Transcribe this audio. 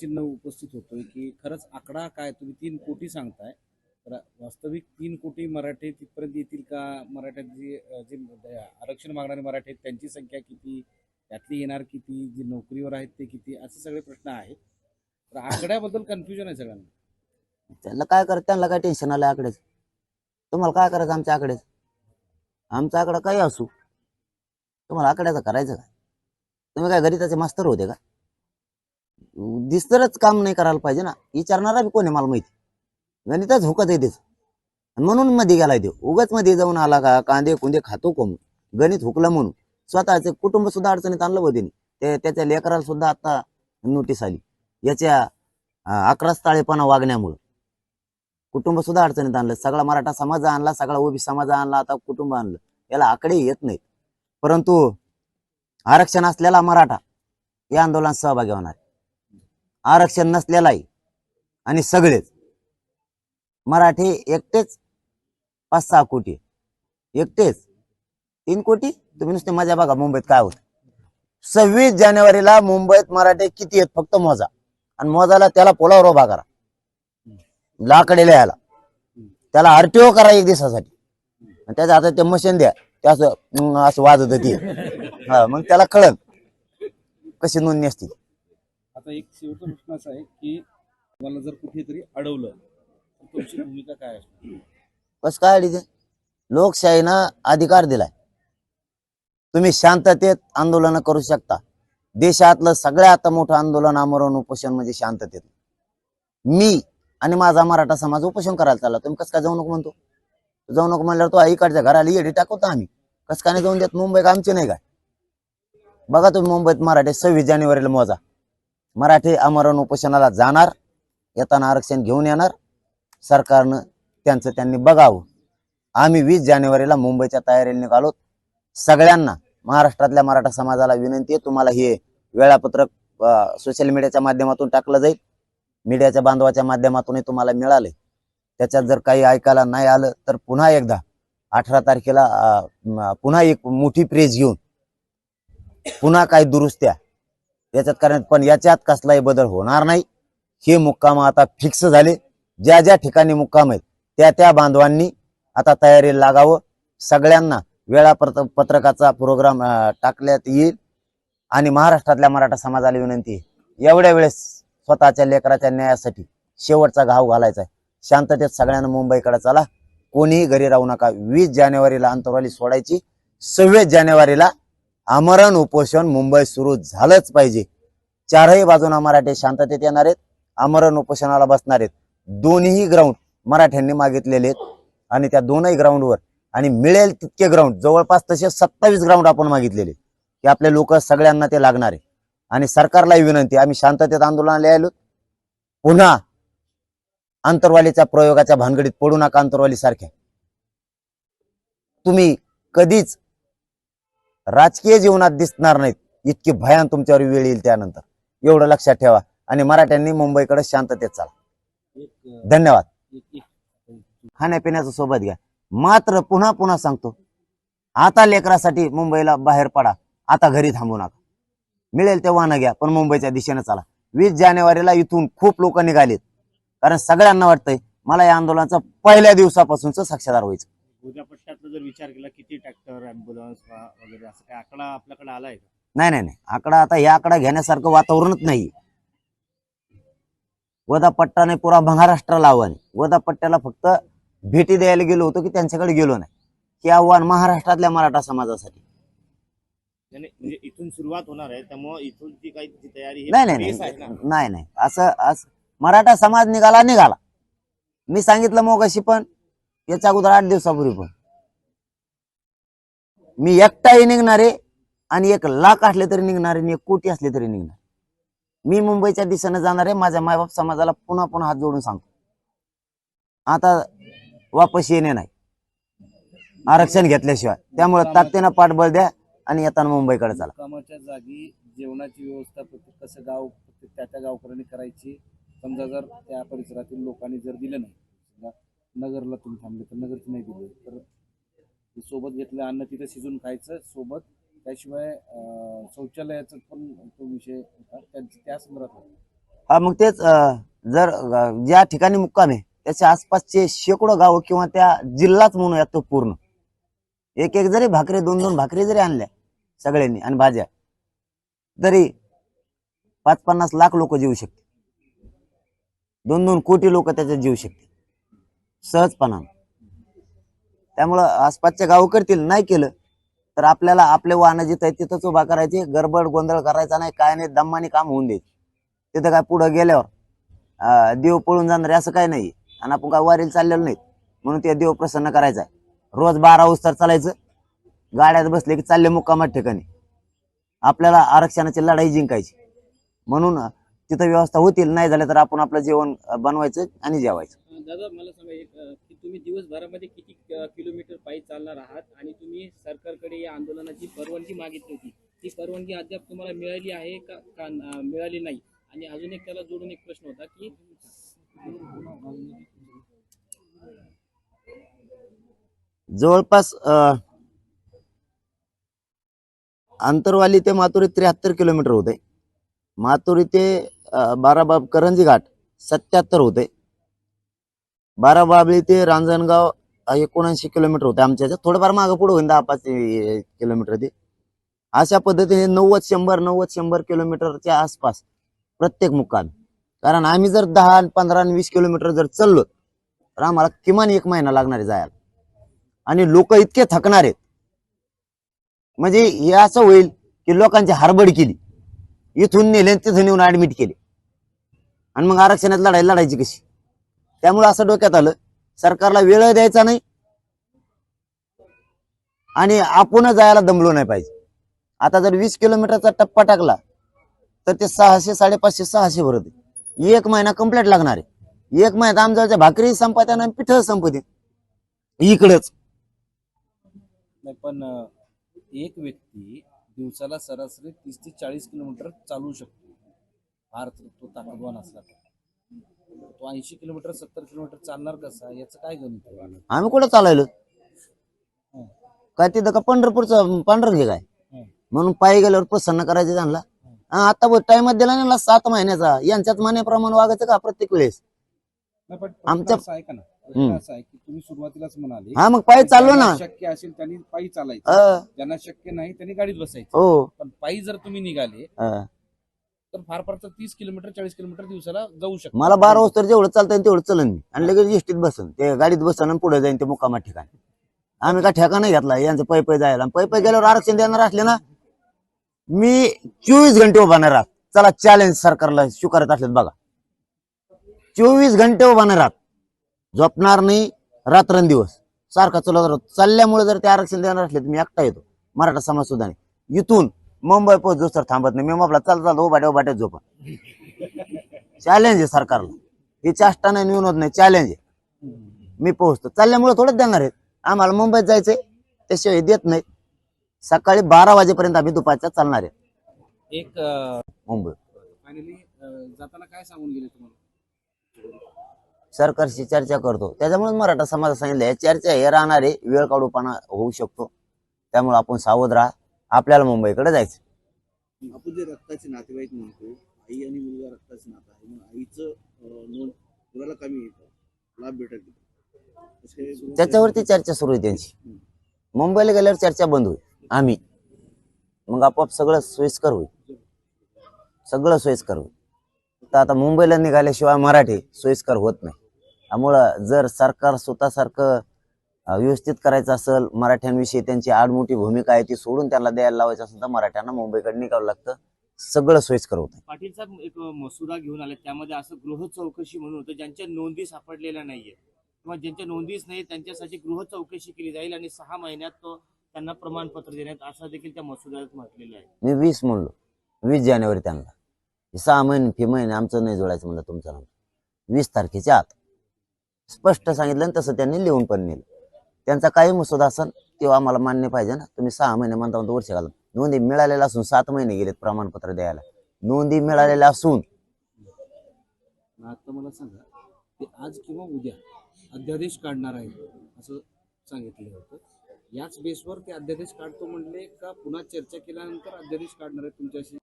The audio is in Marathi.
चिन्ह उपस्थित होतोय की खरंच आकडा काय? तुम्ही तीन कोटी सांगताय. तर वास्तविक तीन कोटी मराठे तिथपर्यंत येतील का? मराठ्यांची जे आरक्षण मागणारे मराठे आहेत त्यांची संख्या किती? त्यातली येणार किती? जे नोकरीवर आहेत ते किती? असे सगळे प्रश्न आहेत. तर आकड्याबद्दल कन्फ्युजन आहे सगळ्यांना. त्यांना काय करत त्यांना काय टेन्शन आलं आकडेच? तुम्हाला काय करायचं आमच्या आकडेच? आमचा आकडा काही असू. तुम्हाला आकड्याचं करायचं काय? तुम्ही काय घरी त्याचे मास्तर होते का? दिसतरच काम नाही करायला पाहिजे ना. विचारणारा बी कोण आहे मला माहिती? गणितच हुकत येतेच म्हणून मध्ये गेलाय ते. उगाच मध्ये जाऊन आला का कांदे कुंदे खातो कोण? गणित हुकलं म्हणून. स्वतःचे कुटुंब सुद्धा अडचणीत आणलं होते ते त्याच्या लेकराला सुद्धा आता नोटीस आली. याच्या अकरा अकराच ताळेपणा वागण्यामुळं. कुटुंब सुद्धा अडचणीत आणलं. सगळा मराठा समाज आणला सगळा ओबी समाज आणला आता कुटुंब आणलं. याला आकडे येत नाहीत. परंतु आरक्षण असलेला मराठा या आंदोलनात सहभागी होणार आरक्षण नसलेलाही. आणि सगळेच. मराठी एकटेच पाच सहा कोटी. एकटेच. तीन कोटी? तुम्ही नुसते मजा बघा मुंबईत काय होत. सव्वीस जानेवारीला मुंबईत मराठे किती आहेत? फक्त मोजा. आणि मोजाला त्याला पोलावर उभा करा. लाकडे लिहायला त्याला आरटीओ करा एक दिवसासाठी. आणि त्याच्या आता ते मशीन द्या. ते असं असं वाजत ते. हा मग त्याला कळन. कशी नोंदणी असते आता एक शेवटचा प्रश्न असा आहे की तुम्हाला जर कुठेतरी अडवलं तर तुमची भूमिका काय असते? कसं काय अडीचे लोकशाहीनं अधिकार दिलाय. तुम्ही शांततेत आंदोलन करू शकता. देशातलं सगळ्यात मोठं आंदोलन आमरण उपोषण म्हणजे शांततेत. मी आणि माझा मराठा समाज उपोषण करायला चालला. तुम्ही कसं काय जाऊ नको म्हणतो? जाऊ नको म्हणल्यावर तो आईकडच्या घराला येडी टाकवतो आम्ही. कसं काय नाही जाऊन देत? मुंबई का आमची नाही काय? बघा तुम्ही मुंबईत मराठी सव्वीस जानेवारीला मोजा. मराठी आमरण उपोषणाला जाणार येताना आरक्षण घेऊन येणार. सरकारनं त्यांचं त्यांनी बघावं. आम्ही वीस जानेवारीला मुंबईच्या तयारीला निघालो. सगळ्यांना महाराष्ट्रातल्या मराठा समाजाला विनंती आहे तुम्हाला हे वेळापत्रक सोशल मीडियाच्या माध्यमातून टाकलं जाईल. मीडियाच्या बांधवाच्या माध्यमातूनही तुम्हाला मिळाले. त्याच्यात जर काही ऐकायला नाही आलं तर पुन्हा एकदा अठरा तारखेला पुन्हा एक मोठी प्रेस घेऊन पुन्हा काही दुरुस्त्या याच्यात कारण पण याच्यात कसलाही बदल होणार नाही. हे मुक्काम आता फिक्स झाले. ज्या ज्या ठिकाणी मुक्काम आहेत त्या त्या बांधवांनी आता तयारीला लागावं. सगळ्यांना वेळापत्रक पत्रकाचा प्रोग्राम टाकल्यात येईल. आणि महाराष्ट्रातल्या मराठा समाजाला विनंती एवढ्या वेळेस स्वतःच्या लेकराच्या न्यायासाठी शेवटचा घाव घालायचा आहे. शांततेत सगळ्यांना मुंबईकडे चला. कोणीही घरी राहू नका. वीस जानेवारीला अंतरवाली सोडायची. सव्वीस जानेवारीला आमरण उपोषण मुंबई सुरू झालंच पाहिजे. चारही बाजूना मराठे शांततेत येणार आहेत आमरण उपोषणाला बसणार आहेत. दोन्ही ग्राउंड मराठ्यांनी मागितलेले आहेत. आणि त्या दोनही ग्राउंडवर आणि मिळेल तितके ग्राउंड जवळपास तसे सत्तावीस ग्राउंड आपण मागितलेले की आपले लोक सगळ्यांना ते लागणार आहे आणि सरकारलाही विनंती आम्ही शांततेत आंदोलनाला आलो. पुन्हा आंतरवालीच्या प्रयोगाच्या भानगडीत पडू नका आंतरवाली सारख्या तुम्ही कधीच राजकीय जीवनात दिसणार नाहीत. इतकी भयान तुमच्यावर वेळ येईल त्यानंतर. एवढं लक्षात ठेवा. आणि मराठ्यांनी मुंबईकडे शांततेत चाला. धन्यवाद. खाण्यापिण्याचा खाण्यापिण्याचं सोबत घ्या. मात्र पुन्हा पुन्हा सांगतो आता लेकरासाठी मुंबईला बाहेर पडा. आता घरी थांबू नका. मिळेल तेव्हा न घ्या पण मुंबईच्या दिशेने चला. वीस जानेवारीला इथून खूप लोक निघालेत. कारण सगळ्यांना वाटतंय मला या आंदोलनाचं पहिल्या दिवसापासूनच साक्षीदार व्हायचं. उद्या पट्ट्यातला जर विचार केला किती ट्रॅक्टर अँब्युलन्स वगैरे असं काय आकडा आपल्याकडे आलाय का? नाही नाही नाही. आकडा आता या आकडा घेण्यासारखं वातावरणच नाही वदापट्टाने पुरा महाराष्ट्राला आव्हान आहे. वदापट्ट्याला फक्त भेटी द्यायला गेलो होतो की त्यांच्याकडे गेलो नाही. हे आव्हान महाराष्ट्रातल्या मराठा समाजासाठी. नाही, म्हणजे इथून सुरुवात होणार आहे त्यामुळे इथून जी काही जी तयारी नाही नाही base आहे ना. नाही नाही नाही. असं असं. मराठा समाज निघाला निघाला. मी सांगितलं मोगाशी पण याच्या अगोदर आठ दिवसापूर्वी पण. मी एकटाही निघणारे आणि एक लाख असले तरी निघणारे आणि एक कोटी असले तरी निघणार मी मुंबईच्या दिशेने जाणार आहे माझ्या मायबाप समाजाला पुन्हा पुन्हा हात जोडून सांगतो. आता वापस येणे नाही. आरक्षण घेतल्याशिवाय. त्यामुळे ताकदीनं पाठबळ द्या आणि येताना मुंबईकडे चला. कामाच्या जागी जेवणाची व्यवस्था प्रत्येक कसं गाव त्या त्या गावकऱ्यांनी करायची समजा जर त्या परिसरातील लोकांनी जर दिलं नाही नगरला तुम्ही थांबले तर नगरचं नाही दिलं. तर ते सोबत घेतलं अन्न तिथे शिजून खायचं सोबत त्याशिवाय अं, शौचालयाचा पण तो विषय होता. त्या संदर्भात होता. हा मग तेच अं, जर अं, ज्या ठिकाणी मुक्काम आहे त्याच्या आसपासचे शेकडो गाव किंवा त्या जिल्हाच म्हणूया तो पूर्ण. एक एक जरी भाकरी दोन दोन भाकरी जरी आणल्या सगळ्यांनी आणि भाज्या तरी पाच पन्नास लाख लोक जीव शकते दोन दोन कोटी लोक त्याच्यात जीव शकते सहजपणा त्यामुळं आसपासच्या गाव करतील नाही केलं तर आपल्याला आपले वाहनं जिथं तिथंच उभा करायचे गडबड गोंधळ करायचा नाही काय नाही दम्मानी काम होऊन द्यायचे. तिथं काय पुढं गेल्यावर अं, देव पळून जाणार असं काय नाही आणि आपण काय वारीला चाललेलो नाही म्हणून ते देव प्रसन्न करायचा आहे. रोज बारा उस्तर चालायचं गाड्यात बसले की चालले मुक्कामात ठिकाणी. आपल्याला आरक्षणाची लढाई जिंकायची. म्हणून तिथं व्यवस्था होतील नाही झाल्या तर आपण आपलं जेवण बनवायचं आणि जेवायचं. दादा मला सांगा एक की तुम्ही दिवसभरामध्ये किती किलोमीटर पायी चालणार आहात आणि तुम्ही सरकारकडे या आंदोलनाची परवानगी मागितली होती. ती परवानगी अद्याप तुम्हाला मिळाली आहे का का मिळाली नाही? आणि अजून एक त्याला जोडून एक प्रश्न होता की जवळपास आंतरवाली ते मातुरी त्र्याहत्तर किलोमीटर होते. मातुरी ते बाराबाब करंजी घाट सत्याहत्तर होते. बाराबाबळी ते रांजणगाव एकोणऐंशी किलोमीटर होते आमच्या ह्याच्यात. थोडंफार मागं पुढे होईल दहा पाच किलोमीटर ते. अशा पद्धतीने नव्वद शंभर नव्वद शंभर किलोमीटरच्या आसपास प्रत्येक मुक्काम. कारण आम्ही जर दहा पंधरा आणि वीस किलोमीटर जर चाललो तर आम्हाला किमान एक महिना लागणार आहे जायला. आणि लोक इतके थकणार आहेत. म्हणजे हे असं होईल की लोकांची हारबड केली. इथून नेले तिथून येऊन ऍडमिट केले. आणि मग आरक्षणात लढाई लढायची कशी? त्यामुळे असं डोक्यात आलं. सरकारला वेळ द्यायचा नाही. आणि आपण जायला दमलो नाही पाहिजे. आता जर वीस किलोमीटरचा टप्पा टाकला तर ते सहाशे साडेपाचशे सहाशे भरत एक महिना कंप्लीट लागणार आहे. एक महिना आमच्या भाकरी संपत्या आणि पिठ संपते इकडच. नाही पण एक व्यक्ती दिवसाला सरासरी तीस ते चाळीस किलोमीटर चालू शकतो. फार तो ताकदवान असला तर. तो ऐंशी किलोमीटर सत्तर किलोमीटर चालणार कसा? याचं काय गणित आहे? आम्ही कुठं चालायलो? हं. काय तिथं का पंढरपूरचं पांढर घे काय? हं. म्हणून पायी गेल्यावर प्रसन्न करायचे त्यांना. हा, आता टाइमात दिला ना सात महिन्याचा. यांच्याच म्हणण्याप्रमाणे वागायचं का प्रत्येक वेळेस? नाही, पण आमच्या- असं आहे का ना. प्रश्न हम्म. असा आहे की तुम्ही सुरुवातीलाच म्हणाले हा मग पायी चाललो ना. ज्यांना शक्य असेल त्यांनी पायी चालायचं. अं, ज्यांना शक्य नाही त्यांनी गाडीत बसायचं. हो. पण पायी जर तुम्ही निघाले अं. तर फार फार तर तीस किलोमीटर चाळीस किलोमीटर दिवसाला जाऊ शकतो. मला बारा वाजता जेवढं चालतं तेवढं चलन मी. आणि लगेच एसटीत बसन. ते गाडीत बसन आणि पुढे जाईन ते मुक्कामात ठिकाणी. आम्ही का ठेका नाही घेतला? यांचं पै पै जायला. पै पै गेल्यावर आरक्षण देणार असले ना मी चोवीस घंटे उभा नाही राहत. चला चॅलेंज सरकारला स्वीकारत असलेत बघा. चोवीस घंटे उभा नाही राहत. झोपणार नाही रात्रंदिवस. सारखा चलत राहतो चालल्यामुळे जर ते आरक्षण देणार असले तर मी एकटा येतो. मराठा समाज सुद्धा नाही. इथून मुंबई पोहोच तर थांबत नाही. मी आपला चाल चालतो उभाट्या उभाट्यात झोपा. चॅलेंज आहे सरकारला. ही चाष्टा नाही विनोद नाही. चॅलेंज आहे. मी पोहोचतो. चालल्यामुळे थोडंच देणार आहेत आम्हाला मुंबईत जायचंय. त्याशिवाय देत नाही. सकाळी बारा वाजेपर्यंत आम्ही दुपारच्या चालणार आहे. एक मुंबई. फायनली जाताना काय सांगून गेले तुम्हाला? सरकारशी चर्चा करतो. त्याच्यामुळे मराठा समाजात सांगितलं चर्चा हे राहणारे वेळ काढूपणा होऊ शकतो. त्यामुळे आपण सावध राहा. आपल्याला मुंबईकडे जायचं. आपण जे रक्ताचे नातेवाईक म्हणतो आई आणि मुलगा रक्ताचे नातं आहे मग आईचं नोंद कमी येतं? लाभ भेटत त्याच्यावरती चर्चा सुरू आहे त्यांची. मुंबईला गेल्यावर चर्चा बंद होईल. आम्ही. मग आपोआप सगळं सोयीस्कर होईल. सगळं सोयीस्कर होईल. तर आता मुंबईला निघाल्याशिवाय मराठी सोयीस्कर होत नाही. त्यामुळं जर सरकार स्वतःसारखं व्यवस्थित करायचं असेल मराठ्यांविषयी त्यांची आडमोठी भूमिका आहे ती सोडून त्यांना द्यायला लावायचं असेल तर मराठ्यांना मुंबईकडे निघावं लागतं. सगळं सोयीस्कर होतं पाटील साहेब एक मसुदा घेऊन आले त्यामध्ये असं गृह चौकशी म्हणून होतं ज्यांच्या नोंदी सापडलेल्या नाहीये किंवा ज्यांच्या नोंदीच नाही त्यांच्यासाठी गृह चौकशी केली जाईल आणि सहा महिन्यात तो त्यांना प्रमाणपत्र देण्यात असं देखील त्या मसुद्यात म्हटलेलं आहे. मी वीस म्हणलो. वीस जानेवारी त्यांना. हे सहा महिने फी महिने आमचं नाही जोडायचं म्हणलं तुमचं नाव. वीस तारखेच्या आत. स्पष्ट सांगितलं आणि तसं त्यांनी लिहून पण नेलं. त्यांचा काही मसुदा असेल तो आम्हाला मान्य पाहिजे ना. तुम्ही सहा महिने म्हणता म्हणता वर्ष घाला नोंदी मिळालेल्या असून सात महिने गेलेत प्रमाणपत्र द्यायला. नोंदी मिळालेल्या असून आता मला सांगा ते आज किंवा उद्या अध्यादेश काढणार आहे असं सांगितलं होतं. याच बेसवर ते अध्यादेश काढतो म्हणले का पुन्हा चर्चा केल्यानंतर अध्यादेश काढणार आहे तुमच्याशी?